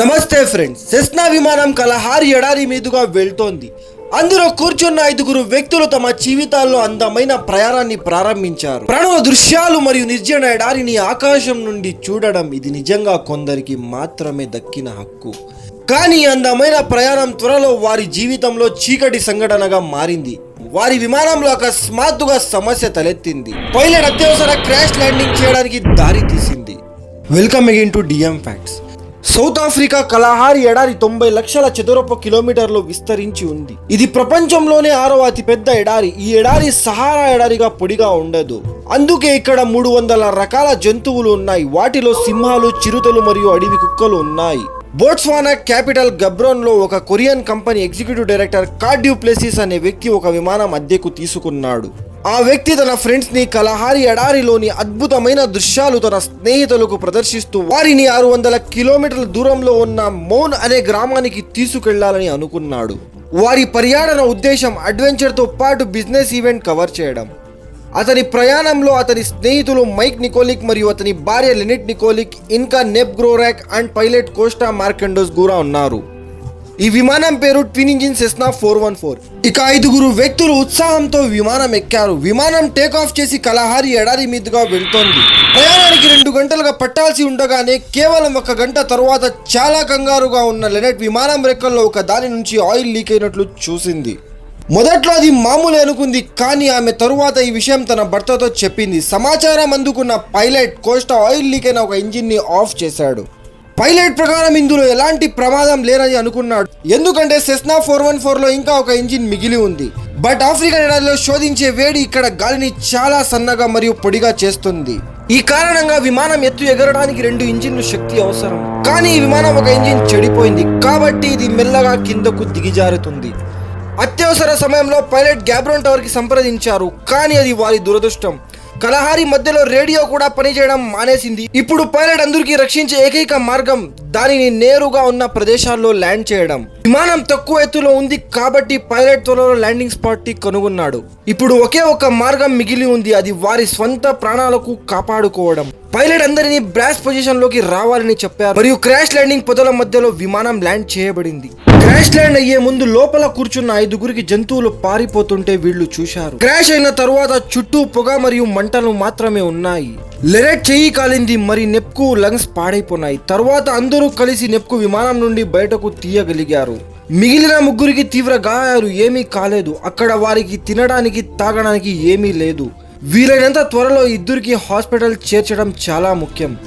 నమస్తే friends Cessna విమానం కలహారి ఎడారి మీదుగా వెళ్తోంది. అందులో కూర్చున్న ఐదుగురు వ్యక్తులు తమ జీవితాల్లో అందమైన ప్రయాణాన్ని ప్రారంభించారు. ప్రణవ దృశ్యాలు మరియు నిర్జన ఎడారిని ఆకాశం నుండి చూడడం ఇది నిజంగా కొందరికి మాత్రమే దక్కిన హక్కు. కానీ అందమైన ప్రయాణం త్వరలో వారి జీవితంలో చీకటి సంఘటనగా మారింది. వారి విమానంలో అకస్మాత్తుగా సమస్య తలెత్తింది. పైలట్ అత్యవసర క్రాష్ ల్యాండింగ్ చేయడానికి దారి తీసింది. Welcome again to DM facts. South Africa Kalahari ఎడారి తొంభై లక్షల చదరపు కిలోమీటర్లు విస్తరించి ఉంది. ఇది ప్రపంచంలోనే ఆరవ అతిపెద్ద ఎడారి. ఈ ఎడారి సహారా ఎడారిగా పొడిగా ఉండదు. అందుకే ఇక్కడ మూడు వందల రకాల జంతువులు ఉన్నాయి. వాటిలో సింహాలు చిరుతలు మరియు అడవి కుక్కలు ఉన్నాయి. బోట్స్వానా క్యాపిటల్ గబ్రోన్లో ఒక కొరియన్ కంపెనీ ఎగ్జిక్యూటివ్ డైరెక్టర్ కార్డ్యూ ప్లేసిస్ అనే వ్యక్తి ఒక విమానం అద్దెకు తీసుకున్నాడు. ఆ వ్యక్తి తన ఫ్రెండ్స్ని కలహారి ఎడారిలోని అద్భుతమైన దృశ్యాలు తన స్నేహితులకు ప్రదర్శిస్తూ వారిని ఆరు వందల కిలోమీటర్ల దూరంలో ఉన్న మౌన్ అనే గ్రామానికి తీసుకెళ్ళాలని అనుకున్నాడు. వారి పర్యాటన ఉద్దేశం అడ్వెంచర్తో పాటు బిజినెస్ ఈవెంట్ కవర్ చేయడం. అతని ప్రయాణంలో అతని స్నేహితులు మైక్ నికోలిక్ మరియు అతని భార్య లెనిట్ నికోలిక్ ఇంకా నెప్ గ్రోరాక్ అండ్ పైలట్ కోస్టా మార్కెండోస్ కూడా ఉన్నారు. ఈ విమానం పేరు twin engine Cessna four one four ఇక ఐదుగురు వ్యక్తులు ఉత్సాహంతో విమానం ఎక్కారు. విమానం టేక్ ఆఫ్ చేసి కలహారి ఎడారి మీదుగా వెళ్తోంది. ప్రయాణానికి రెండు గంటలుగా పట్టాల్సి ఉండగానే కేవలం ఒక గంట తరువాత చాలా కంగారుగా ఉన్న లెనెట్ విమానం రెక్కల్లో ఒక దాని నుంచి ఆయిల్ లీక్ అయినట్లు చూసింది. మొదట్లో అది మామూలు అనుకుంది కానీ ఆమె తరువాత ఈ విషయం తన భర్తతో చెప్పింది. సమాచారం అందుకున్న పైలట్ కోస్టా ఆయిల్ లీక్ అయిన ఒక ఇంజిన్ని ఆఫ్ చేశాడు. పైలట్ ప్రకారం ఇందులో ఎలాంటి ప్రమాదం లేనని అనుకున్నాడు. ఎందుకంటే సెస్నా ఫోర్ వన్ ఫోర్లో ఇంకా ఒక ఇంజిన్ మిగిలి ఉంది. బట్ ఆఫ్రికన్ ఎడారిలో శోధించే వేడి ఇక్కడ గాలిని చాలా సన్నగా మరియు పొడిగా చేస్తుంది. ఈ కారణంగా విమానం ఎత్తు ఎగరడానికి రెండు ఇంజిన్లు శక్తి అవసరం. కానీ ఈ విమానం ఒక ఇంజిన్ చెడిపోయింది. కాబట్టి ఇది మెల్లగా కిందకు దిగిజారుతుంది. అత్యవసర సమయంలో పైలట్ గ్యాబ్రోన్ టవర్కి సంప్రదించారు. కానీ అది వారి దురదృష్టం. కలహారి మధ్యలో రేడియో కూడా పనిచేయడం మానేసింది. ఇప్పుడు పైలట్ అందరికీ రక్షించే ఏకైక మార్గం దానిని నేరుగా ఉన్న ప్రదేశాల్లో ల్యాండ్ చేయడం. విమానం తక్కువ ఎత్తులో ఉంది కాబట్టి పైలట్ త్వరలో ల్యాండింగ్ స్పాట్ని కనుగొన్నాడు. ఇప్పుడు ఒకే ఒక మార్గం మిగిలి ఉంది అది వారి స్వంత ప్రాణాలకు కాపాడుకోవడం. పైలట్ అందరినీ బ్రాస్ పొజిషన్లోకి రావాలని చెప్పారు. మరియు క్రాష్ ల్యాండింగ్ పొదల మధ్యలో విమానం ల్యాండ్ చేయబడింది. క్రాష్ ల్యాండ్ అయ్యే ముందు లోపల కూర్చున్న ఐదుగురికి జంతువులు పారిపోతుంటే వీళ్ళు చూశారు. క్రాష్ అయిన తరువాత చుట్టూ పొగ మరియు మంటలు మాత్రమే ఉన్నాయి. లెరెట్ చెయ్యి కాలింది మరి నెప్కు లంగ్స్ పాడైపోయినాయి తర్వాత అందరూ కలిసి నెప్కు విమానం నుండి బయటకు తీయగలిగారు. మిగిలిన ముగ్గురికి తీవ్ర గాయాలు ఏమీ కాలేదు. అక్కడ వారికి తినడానికి తాగడానికి ఏమీ లేదు. వీలైనంత త్వరలో ఇద్దరికి హాస్పిటల్ చేర్చడం చాలా ముఖ్యం.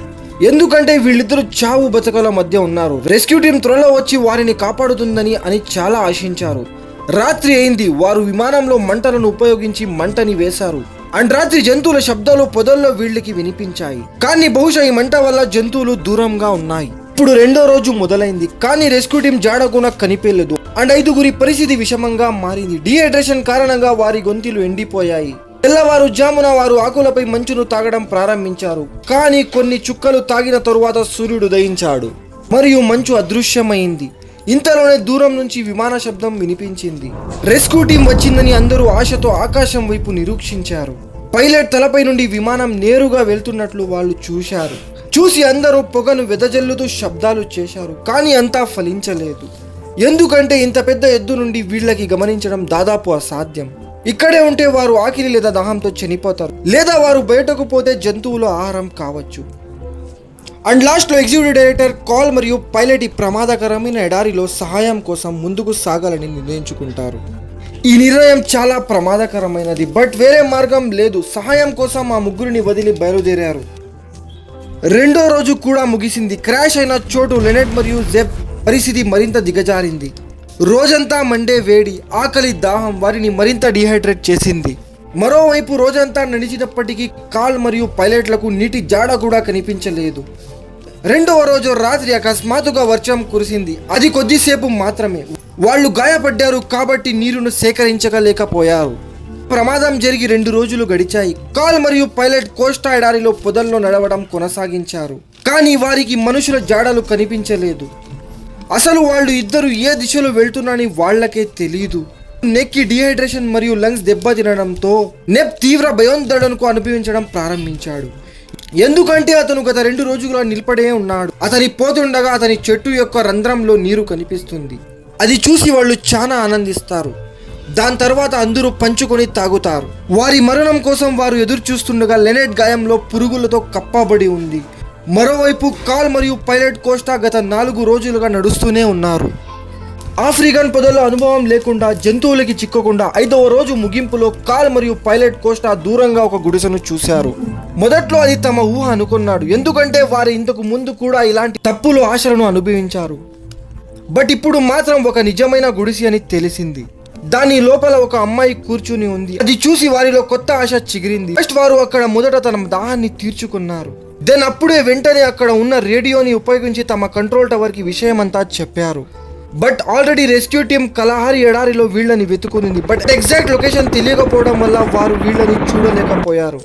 ఎందుకంటే వీళ్ళిద్దరూ చావు బతకల మధ్య ఉన్నారు. రెస్క్యూ టీం త్వరలో వచ్చి వారిని కాపాడుతుందని అని చాలా ఆశించారు. రాత్రి అయింది వారు విమానంలో మంటలను ఉపయోగించి మంటని వేశారు. అండ్ రాత్రి జంతువుల శబ్దాలు పొదల్లో వీళ్ళకి వినిపించాయి. కానీ బహుశా ఈ మంట వల్ల జంతువులు దూరంగా ఉన్నాయి. ఇప్పుడు రెండో రోజు మొదలైంది కానీ రెస్క్యూ టీం జాడకుండా కనిపించలేదు. అండ్ ఐదుగురి పరిస్థితి విషమంగా మారింది. డిహైడ్రేషన్ కారణంగా వారి గొంతులు ఎండిపోయాయి. తెల్లవారు జామున వారు ఆకులపై మంచును తాగడం ప్రారంభించారు. కానీ కొన్ని చుక్కలు తాగిన తరువాత సూర్యుడు ఉదయించాడు. మరియు మంచు అదృశ్యమైంది. ఇంతలోనే దూరం నుంచి విమాన శబ్దం వినిపించింది. రెస్క్యూ టీం వచ్చిందని అందరూ ఆశతో ఆకాశం వైపు నిరీక్షించారు. పైలట్ తలపై నుండి విమానం నేరుగా వెళ్తున్నట్లు వాళ్ళు చూశారు. చూసి అందరూ పొగను వెదజల్లుతూ శబ్దాలు చేశారు. కానీ అంతా ఫలించలేదు. ఎందుకంటే ఇంత పెద్ద ఎద్దు నుండి వీళ్ళకి గమనించడం దాదాపు అసాధ్యం. ఇక్కడే ఉంటే వారు ఆకిలి లేదా దాహంతో చనిపోతారు. లేదా వారు బయటకు పోతే జంతువుల ఆహారం కావచ్చు. అండ్ లాస్ట్లో ఎగ్జిక్యూటివ్ డైరెక్టర్ కాల్ మరియు పైలట్ ఈ ప్రమాదకరమైన ఎడారిలో సహాయం కోసం ముందుకు సాగాలని నిర్ణయించుకుంటారు. ఈ నిర్ణయం చాలా ప్రమాదకరమైనది బట్ వేరే మార్గం లేదు. సహాయం కోసం ఆ ముగ్గురిని వదిలి బయలుదేరారు. రెండో రోజు కూడా ముగిసింది. క్రాష్ అయిన చోటు లెనెట్ మరియు జెబ్ పరిస్థితి మరింత దిగజారింది. రోజంతా మండే వేడి ఆకలి దాహం వారిని మరింత డిహైడ్రేట్ చేసింది. మరోవైపు రోజంతా నడిచినప్పటికీ కాల్ మరియు పైలట్లకు నీటి జాడ కూడా కనిపించలేదు. రెండవ రోజు రాత్రి అకస్మాత్తుగా వర్షం కురిసింది. అది కొద్దిసేపు మాత్రమే. వాళ్ళు గాయపడ్డారు కాబట్టి నీరును సేకరించగలేకపోయారు ప్రమాదం జరిగి రెండు రోజులు గడిచాయి. కాల్ మరియు పైలట్ కోస్టా ఎడారిలో పొదల్లో నడవడం కొనసాగించారు. కానీ వారికి మనుషుల జాడలు కనిపించలేదు. అసలు వాళ్ళు ఇద్దరు ఏ దిశలో వెళ్తున్నారని వాళ్ళకే తెలియదు నెక్కి డిహైడ్రేషన్ మరియు లంగ్స్ దెబ్బతినడంతో నెప్ తీవ్ర భయోందడనకు అనుభవించడం ప్రారంభించాడు. ఎందుకంటే అతను గత రెండు రోజులుగా నిలబడే ఉన్నాడు. అతని పోతుండగా అతని చెట్టు యొక్క రంధ్రంలో నీరు కనిపిస్తుంది. అది చూసి వాళ్ళు చాలా ఆనందిస్తారు. దాని తర్వాత అందరూ పంచుకొని తాగుతారు. వారి మరణం కోసం వారు ఎదురు చూస్తుండగా లెనెట్ గాయంలో పురుగులతో కప్పబడి ఉంది. మరోవైపు కాల్ మరియు పైలట్ కోస్టా గత నాలుగు రోజులుగా నడుస్తూనే ఉన్నారు. ఆఫ్రికన్ పొదల్లో అనుభవం లేకుండా జంతువులకి చిక్కకుండా ఐదవ రోజు ముగింపులో కాల్ మరియు పైలట్ కోస్టా దూరంగా ఒక గుడిసెను చూశారు. మొదట్లో అది తమ ఊహ అనుకున్నాడు. ఎందుకంటే వారు ఇంతకు ముందు కూడా ఇలాంటి తప్పులు ఆశలను అనుభవించారు. బట్ ఇప్పుడు మాత్రం ఒక నిజమైన గుడిసె అని తెలిసింది. దాని లోపల ఒక అమ్మాయి కూర్చుని ఉంది. అది చూసి వారిలో కొత్త ఆశ చిగిరింది. ఫస్ట్ వారు అక్కడ మొదట తన దాహాన్ని తీర్చుకున్నారు. దెన్ అప్పుడే వెంటనే అక్కడ ఉన్న రేడియోని ఉపయోగించి తమ కంట్రోల్ టవర్కి విషయమంతా చెప్పారు. But already rescue team Kalahari ఎడారిలో వీళ్ళని వెతుకునింది. బట్ ఎగ్జాక్ట్ లొకేషన్ తెలియకపోవడం వల్ల వారు వీళ్ళని చూడలేకపోయారు.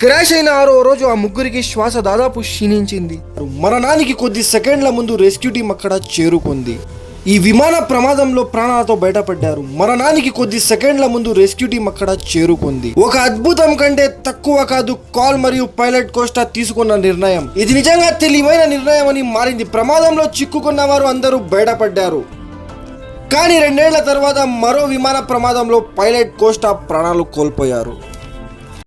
క్రాష్ అయిన ఆరో రోజు ఆ ముగ్గురికి శ్వాస దాదాపు క్షీణించింది. మరణానికి కొద్ది సెకండ్ల ముందు రెస్క్యూ టీం అక్కడ చేరుకుంది. ఈ విమాన ప్రమాదంలో ప్రాణాలతో బయటపడ్డారు. మరణానికి కొద్ది సెకండ్ల ముందు రెస్క్యూ టీం అక్కడ చేరుకుంది. ఒక అద్భుతం కంటే తక్కువ కాదు కాల్ మరియు పైలట్ కోస్టా తీసుకున్న నిర్ణయం. ఇది నిజంగా తెలివైన నిర్ణయం అని మారింది. ప్రమాదంలో చిక్కుకున్న వారు అందరూ బయటపడ్డారు. కానీ రెండేళ్ళ తర్వాత మరో విమాన ప్రమాదంలో పైలట్ కోస్టా ప్రాణాలు కోల్పోయారు.